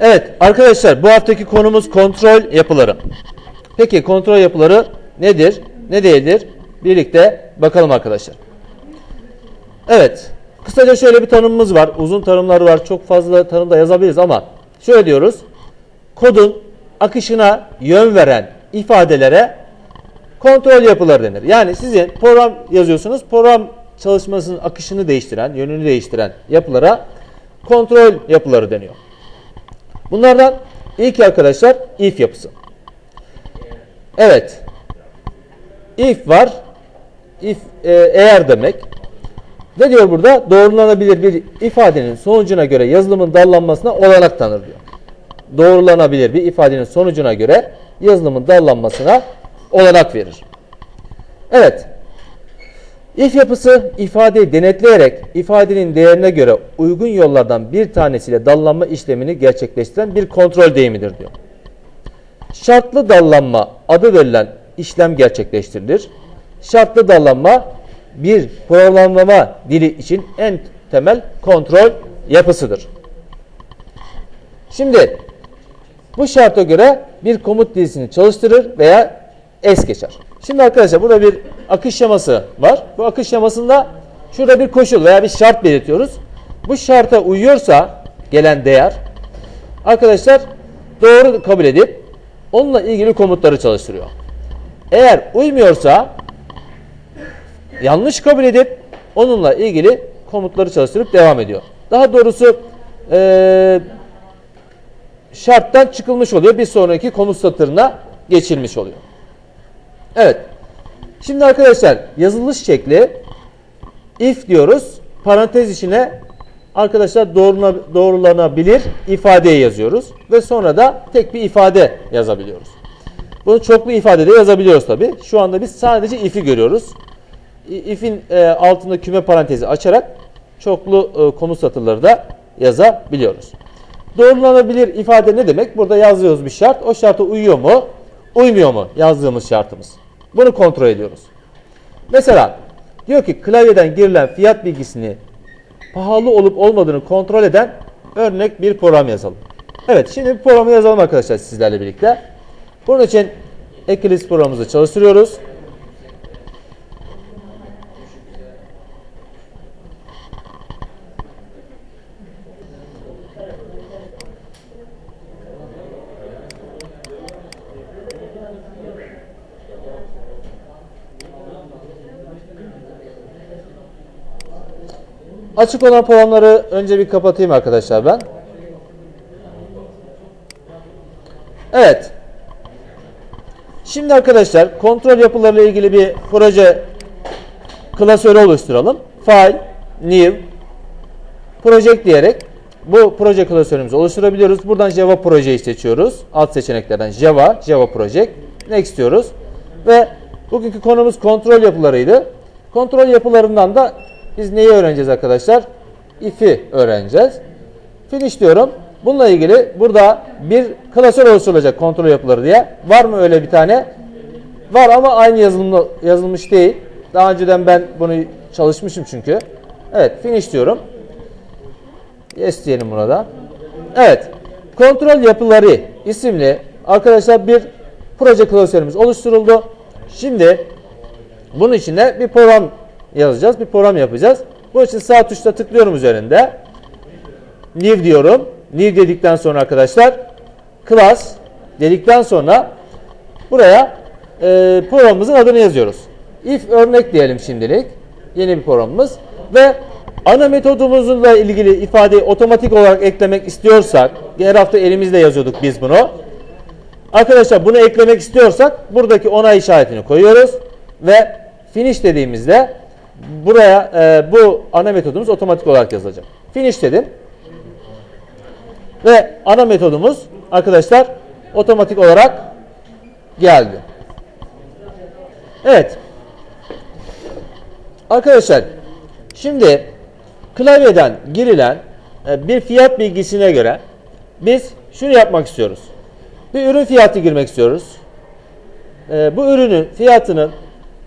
Evet arkadaşlar bu haftaki konumuz kontrol yapıları. Peki kontrol yapıları nedir? Ne değildir? Birlikte bakalım arkadaşlar. Evet. Kısaca şöyle bir tanımımız var. Uzun tanımlar var. Çok fazla tanım da yazabiliriz ama şöyle diyoruz. Kodun akışına yön veren ifadelere kontrol yapıları denir. Yani sizin program yazıyorsunuz. Program çalışmasının akışını değiştiren, yönünü değiştiren yapılara kontrol yapıları deniyor. Bunlardan ilk arkadaşlar if yapısı. Evet. If var. If e, eğer demek. Ne diyor burada? Doğrulanabilir bir ifadenin sonucuna göre yazılımın dallanmasına olanak tanır diyor. Doğrulanabilir bir ifadenin sonucuna göre yazılımın dallanmasına olanak verir. Evet. If yapısı ifadeyi denetleyerek ifadenin değerine göre uygun yollardan bir tanesiyle dallanma işlemini gerçekleştiren bir kontrol deyimidir diyor. Şartlı dallanma adı verilen işlem gerçekleştirilir. Şartlı dallanma bir programlama dili için en temel kontrol yapısıdır. Şimdi bu şarta göre bir komut dizisini çalıştırır veya es geçer. Şimdi arkadaşlar burada bir akış şeması var. Bu akış şemasında şurada bir koşul veya bir şart belirtiyoruz. Bu şarta uyuyorsa gelen değer arkadaşlar doğru kabul edip onunla ilgili komutları çalıştırıyor. Eğer uymuyorsa yanlış kabul edip onunla ilgili komutları çalıştırıp devam ediyor. Daha doğrusu eee şarttan çıkılmış oluyor. Bir sonraki komut satırına geçilmiş oluyor. Evet. Şimdi arkadaşlar yazılış şekli if diyoruz. Parantez içine arkadaşlar doğruna, doğrulanabilir ifadeyi yazıyoruz. Ve sonra da tek bir ifade yazabiliyoruz. Bunu çoklu ifadede yazabiliyoruz tabi. Şu anda biz sadece if'i görüyoruz. If'in e, altında küme parantezi açarak çoklu e, komut satırları da yazabiliyoruz. Doğrulanabilir ifade ne demek? Burada yazıyoruz bir şart. O şarta uyuyor mu? Uymuyor mu? Yazdığımız şartımız. Bunu kontrol ediyoruz. Mesela diyor ki klavyeden girilen fiyat bilgisini pahalı olup olmadığını kontrol eden örnek bir program yazalım. Evet şimdi bir programı yazalım arkadaşlar sizlerle birlikte. Bunun için Eclipse programımızı çalıştırıyoruz. Açık olan programları önce bir kapatayım arkadaşlar ben. Evet. Şimdi arkadaşlar kontrol yapılarıyla ilgili bir proje klasörü oluşturalım. File, new, project diyerek bu proje klasörümüzü oluşturabiliyoruz. Buradan Java projeyi seçiyoruz. Alt seçeneklerden Java, Java Project. Next diyoruz. Ve bugünkü konumuz kontrol yapılarıydı. Kontrol yapılarından da biz neyi öğreneceğiz arkadaşlar? If'i öğreneceğiz. Finish diyorum. Bununla ilgili burada bir klasör oluşturulacak kontrol yapıları diye. Var mı öyle bir tane? Var ama aynı yazılımda yazılmış değil. Daha önceden ben bunu çalışmışım çünkü. Evet finish diyorum. Yes diyelim buna da. Evet. Kontrol yapıları isimli arkadaşlar bir proje klasörümüz oluşturuldu. Şimdi bunun içine bir program yazacağız. Bir program yapacağız. Bunun için sağ tuşla tıklıyorum üzerinde. New diyorum. New dedikten sonra arkadaşlar class dedikten sonra buraya e, programımızın adını yazıyoruz. If örnek diyelim şimdilik. Yeni bir programımız. Ve ana metodumuzla ilgili ifadeyi otomatik olarak eklemek istiyorsak, her hafta elimizle yazıyorduk biz bunu. Arkadaşlar bunu eklemek istiyorsak buradaki onay işaretini koyuyoruz ve finish dediğimizde buraya e, bu ana metodumuz otomatik olarak yazılacak. Finish dedim. Ve ana metodumuz arkadaşlar otomatik olarak geldi. Evet. Arkadaşlar şimdi klavyeden girilen e, bir fiyat bilgisine göre biz şunu yapmak istiyoruz. Bir ürün fiyatı girmek istiyoruz. E, bu ürünün fiyatının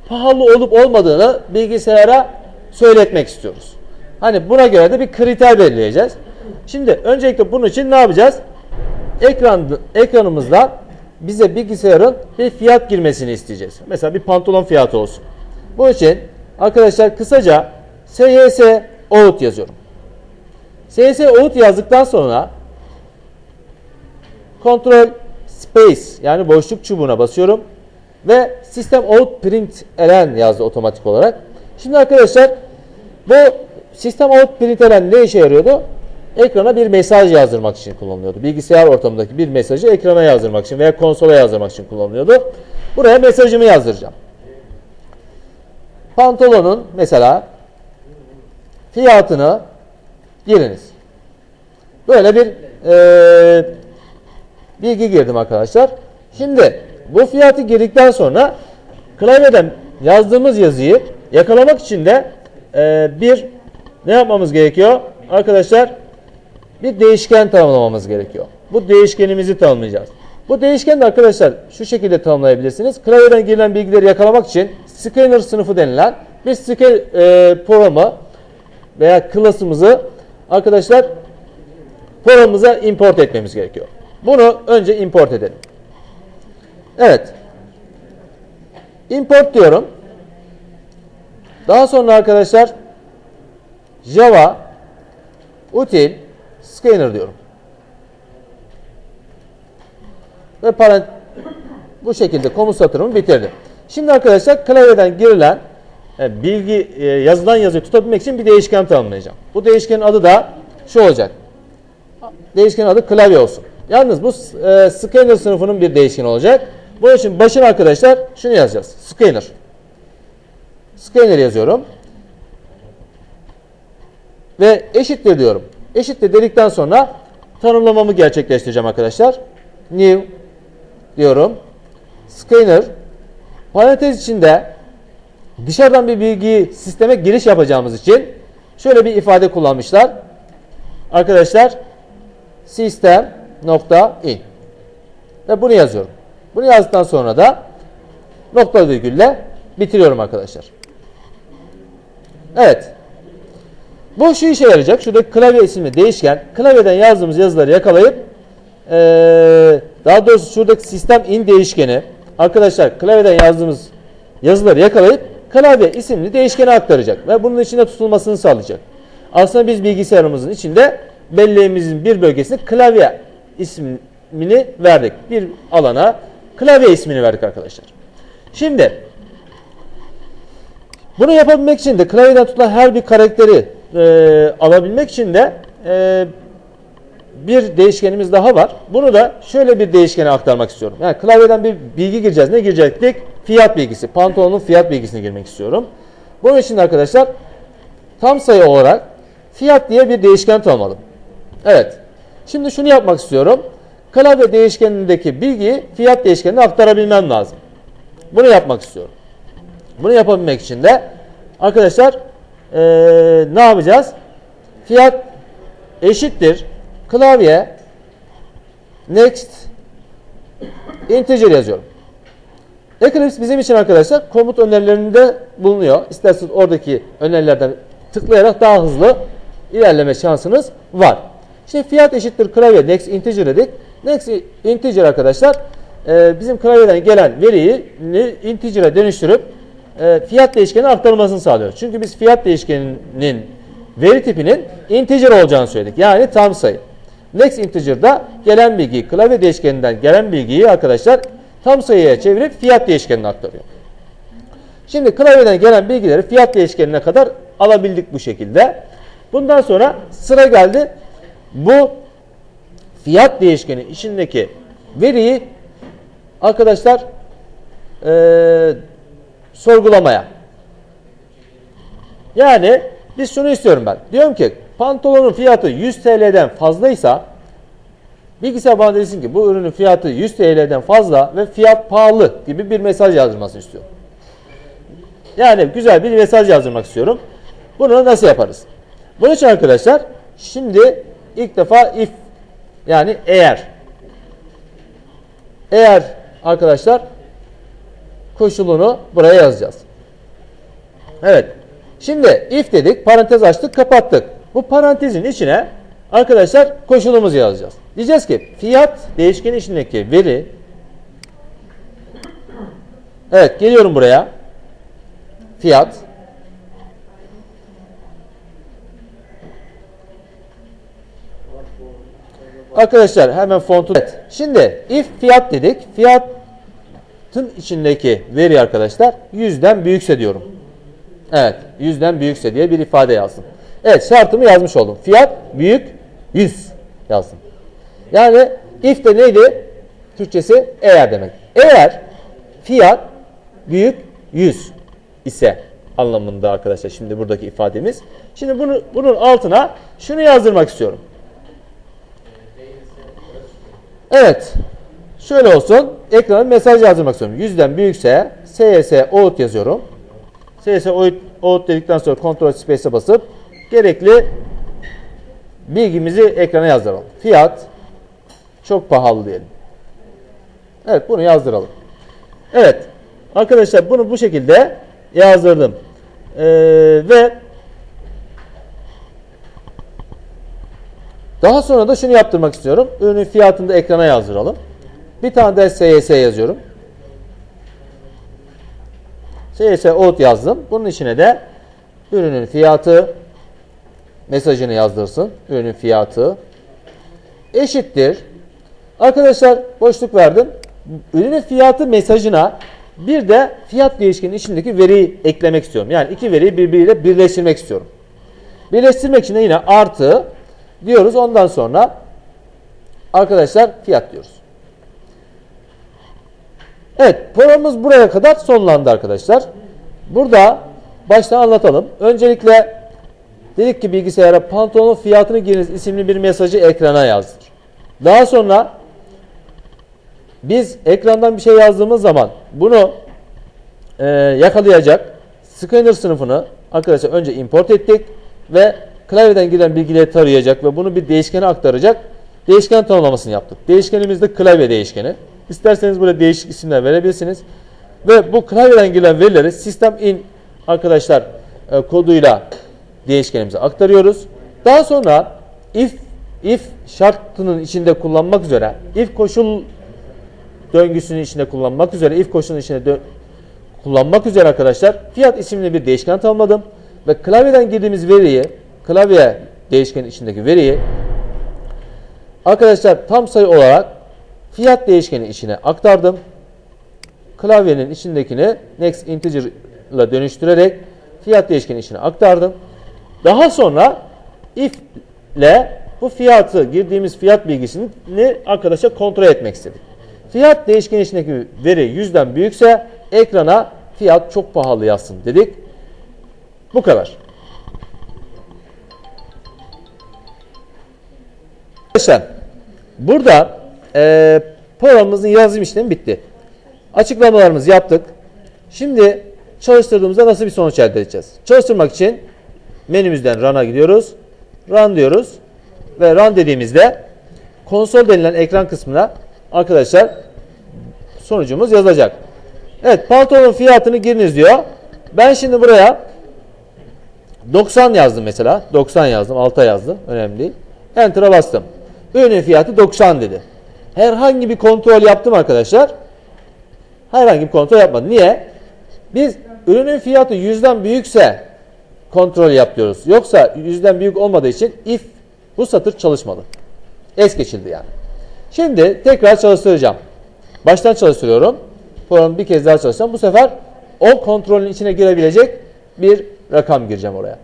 pahalı olup olmadığını bilgisayara söyletmek istiyoruz. Hani buna göre de bir kriter belirleyeceğiz. Şimdi öncelikle bunun için ne yapacağız? ekran ekranımızdan bize bilgisayarın bir fiyat girmesini isteyeceğiz. Mesela bir pantolon fiyatı olsun. Bu için arkadaşlar kısaca SYS out yazıyorum. SYS out yazdıktan sonra Ctrl Space yani boşluk çubuğuna basıyorum ve System Out Print elen yazdı otomatik olarak. Şimdi arkadaşlar bu System Out Print elen ne işe yarıyordu? Ekrana bir mesaj yazdırmak için kullanılıyordu. Bilgisayar ortamındaki bir mesajı ekrana yazdırmak için veya konsola yazdırmak için kullanılıyordu. Buraya mesajımı yazdıracağım. Pantolonun mesela fiyatını giriniz. Böyle bir eee bilgi girdim arkadaşlar. Şimdi bu fiyatı girdikten sonra klavyeden yazdığımız yazıyı yakalamak için de e, bir ne yapmamız gerekiyor? Arkadaşlar bir değişken tanımlamamız gerekiyor. Bu değişkenimizi tanımlayacağız. Bu değişkeni de arkadaşlar şu şekilde tanımlayabilirsiniz. Klavyeden girilen bilgileri yakalamak için scanner sınıfı denilen bir scan e, programı veya klasımızı arkadaşlar programımıza import etmemiz gerekiyor. Bunu önce import edelim. Evet. Import diyorum. Daha sonra arkadaşlar Java util scanner diyorum. Ve parant bu şekilde komut satırımı bitirdim. Şimdi arkadaşlar klavyeden girilen e, bilgi e, yazılan yazıyı tutabilmek için bir değişken tanımlayacağım. Bu değişkenin adı da şu olacak. Değişkenin adı klavye olsun. Yalnız bu e, scanner sınıfının bir değişkeni olacak. Bunun için başına arkadaşlar şunu yazacağız. Scanner. Scanner yazıyorum. Ve eşittir diyorum. Eşittir dedikten sonra tanımlamamı gerçekleştireceğim arkadaşlar. New diyorum. Scanner parantez içinde dışarıdan bir bilgiyi sisteme giriş yapacağımız için şöyle bir ifade kullanmışlar. Arkadaşlar system nokta in ve bunu yazıyorum. Bunu yazdıktan sonra da nokta virgülle bitiriyorum arkadaşlar. Evet. Bu şu işe yarayacak. Şurada klavye isimli değişken klavyeden yazdığımız yazıları yakalayıp ee, daha doğrusu şuradaki sistem in değişkeni arkadaşlar klavyeden yazdığımız yazıları yakalayıp klavye isimli değişkene aktaracak ve bunun içinde tutulmasını sağlayacak. Aslında biz bilgisayarımızın içinde belleğimizin bir bölgesine klavye ismini verdik. Bir alana klavye ismini verdik arkadaşlar. Şimdi bunu yapabilmek için de klavyeden tutulan her bir karakteri e, alabilmek için de e, bir değişkenimiz daha var. Bunu da şöyle bir değişkene aktarmak istiyorum. Yani klavyeden bir bilgi gireceğiz. Ne girecektik? Fiyat bilgisi. Pantolonun fiyat bilgisini girmek istiyorum. Bunun için arkadaşlar tam sayı olarak fiyat diye bir değişken tanımladım. Evet. Şimdi şunu yapmak istiyorum. Klavye değişkenindeki bilgiyi fiyat değişkenine aktarabilmem lazım. Bunu yapmak istiyorum. Bunu yapabilmek için de arkadaşlar ee, ne yapacağız? Fiyat eşittir klavye next integer yazıyorum. Eclipse bizim için arkadaşlar komut önerilerinde bulunuyor. İsterseniz oradaki önerilerden tıklayarak daha hızlı ilerleme şansınız var. Şimdi fiyat eşittir klavye next integer dedik. Next integer arkadaşlar e, bizim klavyeden gelen veriyi integer'a dönüştürüp e, fiyat değişkenine aktarılmasını sağlıyor. Çünkü biz fiyat değişkeninin veri tipinin integer olacağını söyledik. Yani tam sayı. Next integer'da gelen bilgiyi klavye değişkeninden gelen bilgiyi arkadaşlar tam sayıya çevirip fiyat değişkenine aktarıyor. Şimdi klavyeden gelen bilgileri fiyat değişkenine kadar alabildik bu şekilde. Bundan sonra sıra geldi bu fiyat değişkeni içindeki veriyi arkadaşlar e, sorgulamaya. Yani biz şunu istiyorum ben. Diyorum ki pantolonun fiyatı 100 TL'den fazlaysa bilgisayar bana desin ki bu ürünün fiyatı 100 TL'den fazla ve fiyat pahalı gibi bir mesaj yazdırmasını istiyorum. Yani güzel bir mesaj yazdırmak istiyorum. Bunu nasıl yaparız? Bunun için arkadaşlar şimdi ilk defa if yani eğer eğer arkadaşlar koşulunu buraya yazacağız. Evet. Şimdi if dedik, parantez açtık, kapattık. Bu parantezin içine Arkadaşlar koşulumuzu yazacağız. Diyeceğiz ki fiyat değişken içindeki veri Evet geliyorum buraya. Fiyat Arkadaşlar hemen fontu evet. Şimdi if fiyat dedik. Fiyatın içindeki veri arkadaşlar yüzden büyükse diyorum. Evet yüzden büyükse diye bir ifade yazdım. Evet şartımı yazmış oldum. Fiyat büyük 100 yazdım. Yani if de neydi? Türkçesi eğer demek. Eğer fiyat büyük 100 ise anlamında arkadaşlar şimdi buradaki ifademiz. Şimdi bunu bunun altına şunu yazdırmak istiyorum. Evet. Şöyle olsun. Ekrana mesaj yazdırmak istiyorum. Yüzden büyükse CS out yazıyorum. CS out, dedikten sonra Ctrl Space'e basıp gerekli bilgimizi ekrana yazdıralım. Fiyat çok pahalı diyelim. Evet bunu yazdıralım. Evet. Arkadaşlar bunu bu şekilde yazdırdım. Ee, ve Daha sonra da şunu yaptırmak istiyorum. Ürünün fiyatını da ekrana yazdıralım. Bir tane de SYS yazıyorum. SYS out yazdım. Bunun içine de ürünün fiyatı mesajını yazdırsın. Ürünün fiyatı eşittir. Arkadaşlar boşluk verdim. Ürünün fiyatı mesajına bir de fiyat değişkenin içindeki veriyi eklemek istiyorum. Yani iki veriyi birbiriyle birleştirmek istiyorum. Birleştirmek için de yine artı diyoruz. Ondan sonra arkadaşlar fiyat diyoruz. Evet programımız buraya kadar sonlandı arkadaşlar. Burada baştan anlatalım. Öncelikle dedik ki bilgisayara pantolonun fiyatını giriniz isimli bir mesajı ekrana yazdır. Daha sonra biz ekrandan bir şey yazdığımız zaman bunu e, yakalayacak scanner sınıfını arkadaşlar önce import ettik ve klavyeden giren bilgileri tarayacak ve bunu bir değişkene aktaracak değişken tanımlamasını yaptık. Değişkenimiz de klavye değişkeni. İsterseniz böyle değişik isimler verebilirsiniz. Ve bu klavyeden gelen verileri system in arkadaşlar e, koduyla değişkenimize aktarıyoruz. Daha sonra if if şartının içinde kullanmak üzere if koşul döngüsünün içinde kullanmak üzere if koşulunun içinde kullanmak üzere arkadaşlar fiyat isimli bir değişken tanımladım ve klavyeden girdiğimiz veriyi klavye değişkenin içindeki veriyi arkadaşlar tam sayı olarak fiyat değişkeni içine aktardım. Klavyenin içindekini next integer ile dönüştürerek fiyat değişkeni içine aktardım. Daha sonra if ile bu fiyatı girdiğimiz fiyat bilgisini arkadaşa kontrol etmek istedik. Fiyat değişkeni içindeki veri yüzden büyükse ekrana fiyat çok pahalı yazsın dedik. Bu kadar. Arkadaşlar burada e, programımızın yazım işlemi bitti. Açıklamalarımızı yaptık. Şimdi çalıştırdığımızda nasıl bir sonuç elde edeceğiz? Çalıştırmak için menümüzden Run'a gidiyoruz. Run diyoruz. Ve Run dediğimizde konsol denilen ekran kısmına arkadaşlar sonucumuz yazacak. Evet pantolonun fiyatını giriniz diyor. Ben şimdi buraya 90 yazdım mesela. 90 yazdım. Alta yazdım. Önemli değil. Enter'a bastım. Ürünün fiyatı 90 dedi. Herhangi bir kontrol yaptım arkadaşlar. Herhangi bir kontrol yapmadım. Niye? Biz ürünün fiyatı yüzden büyükse kontrol yap diyoruz. Yoksa yüzden büyük olmadığı için if bu satır çalışmadı. Es geçildi yani. Şimdi tekrar çalıştıracağım. Baştan çalıştırıyorum. Programı bir kez daha çalışacağım. Bu sefer o kontrolün içine girebilecek bir rakam gireceğim oraya.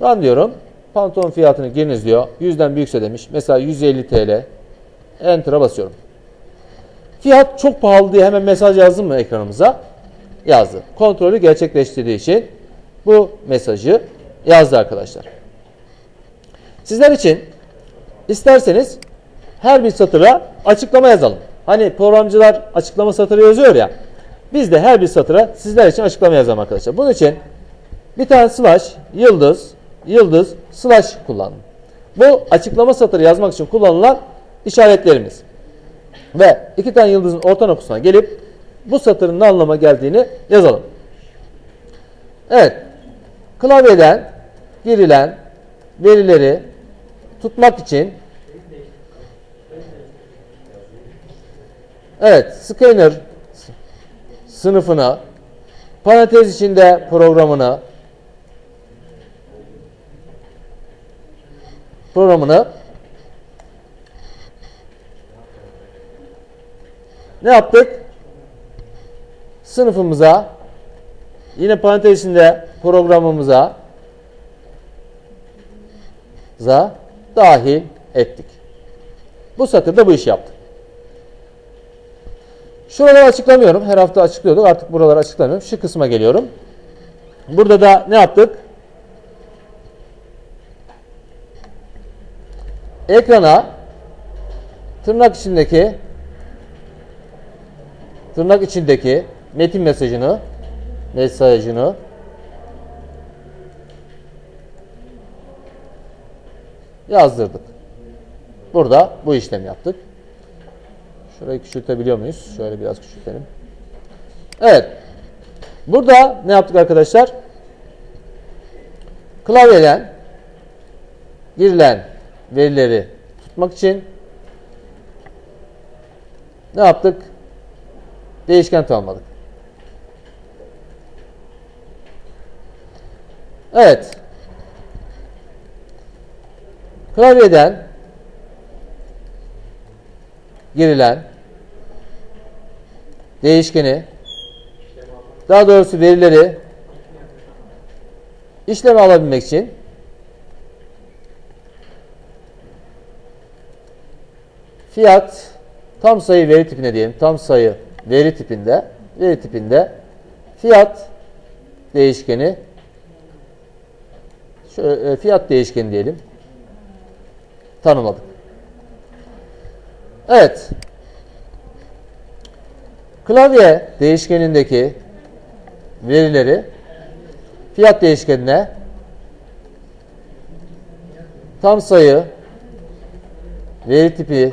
Run diyorum. Pantolon fiyatını giriniz diyor. Yüzden büyükse demiş. Mesela 150 TL. Enter'a basıyorum. Fiyat çok pahalı diye hemen mesaj yazdım mı ekranımıza? Yazdı. Kontrolü gerçekleştirdiği için bu mesajı yazdı arkadaşlar. Sizler için isterseniz her bir satıra açıklama yazalım. Hani programcılar açıklama satırı yazıyor ya. Biz de her bir satıra sizler için açıklama yazalım arkadaşlar. Bunun için bir tane slash, yıldız, yıldız, slash kullanın. Bu açıklama satırı yazmak için kullanılan işaretlerimiz. Ve iki tane yıldızın orta noktasına gelip bu satırın ne anlama geldiğini yazalım. Evet. Klavyeden girilen verileri tutmak için Evet, scanner sınıfına parantez içinde programını programını ne yaptık? Sınıfımıza yine parantez içinde programımıza za dahil ettik. Bu satırda bu işi yaptık. Şuraları açıklamıyorum. Her hafta açıklıyorduk. Artık buraları açıklamıyorum. Şu kısma geliyorum. Burada da ne yaptık? Ekrana tırnak içindeki tırnak içindeki metin mesajını mesajını yazdırdık. Burada bu işlemi yaptık. Şurayı küçültebiliyor muyuz? Şöyle biraz küçültelim. Evet. Burada ne yaptık arkadaşlar? Klavyeden girilen verileri tutmak için ne yaptık? Değişken tanımladık. Evet. Klavyeden girilen değişkeni daha doğrusu verileri işleme alabilmek için fiyat tam sayı veri tipine diyelim. Tam sayı veri tipinde veri tipinde fiyat değişkeni şöyle, e, fiyat değişkeni diyelim tanımladık. Evet. Klavye değişkenindeki verileri fiyat değişkenine tam sayı veri tipi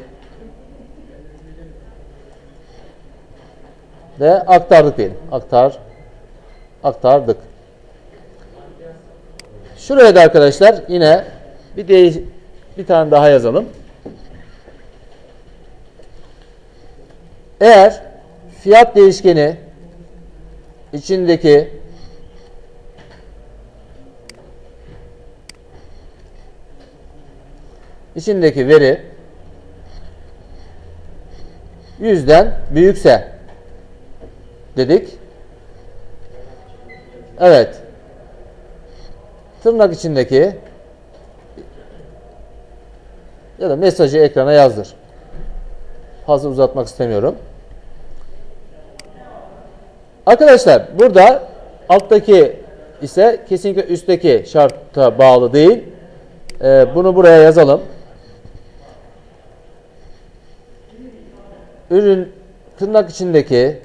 de aktardık diyelim. Aktar aktardık. Şuraya da arkadaşlar yine bir değiş bir tane daha yazalım. Eğer fiyat değişkeni içindeki içindeki veri yüzden büyükse dedik. Evet. Tırnak içindeki ya da mesajı ekrana yazdır. Fazla uzatmak istemiyorum. Arkadaşlar burada alttaki ise kesinlikle üstteki şarta bağlı değil. Ee, bunu buraya yazalım. Ürün tırnak içindeki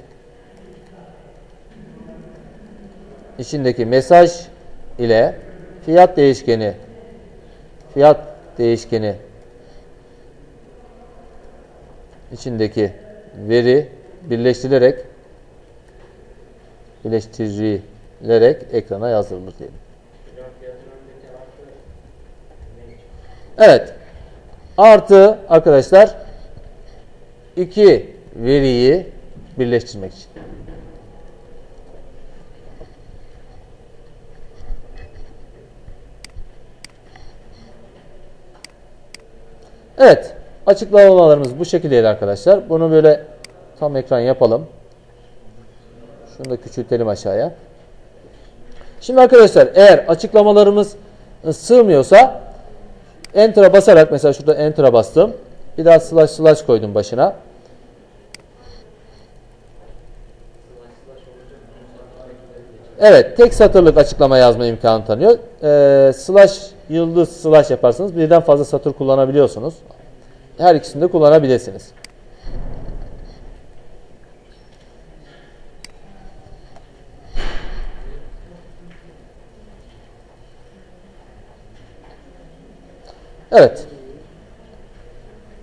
içindeki mesaj ile fiyat değişkeni fiyat değişkeni içindeki veri birleştirilerek birleştirilerek ekrana yazdırılır diyelim. Evet. Artı arkadaşlar iki veriyi birleştirmek için. Evet. Açıklamalarımız bu şekildeydi arkadaşlar. Bunu böyle tam ekran yapalım. Şunu da küçültelim aşağıya. Şimdi arkadaşlar eğer açıklamalarımız sığmıyorsa Enter'a basarak mesela şurada Enter'a bastım. Bir daha slash slash koydum başına. Evet, tek satırlık açıklama yazma imkanı tanıyor. Ee, slash yıldız slash yaparsanız birden fazla satır kullanabiliyorsunuz. Her ikisini de kullanabilirsiniz. Evet.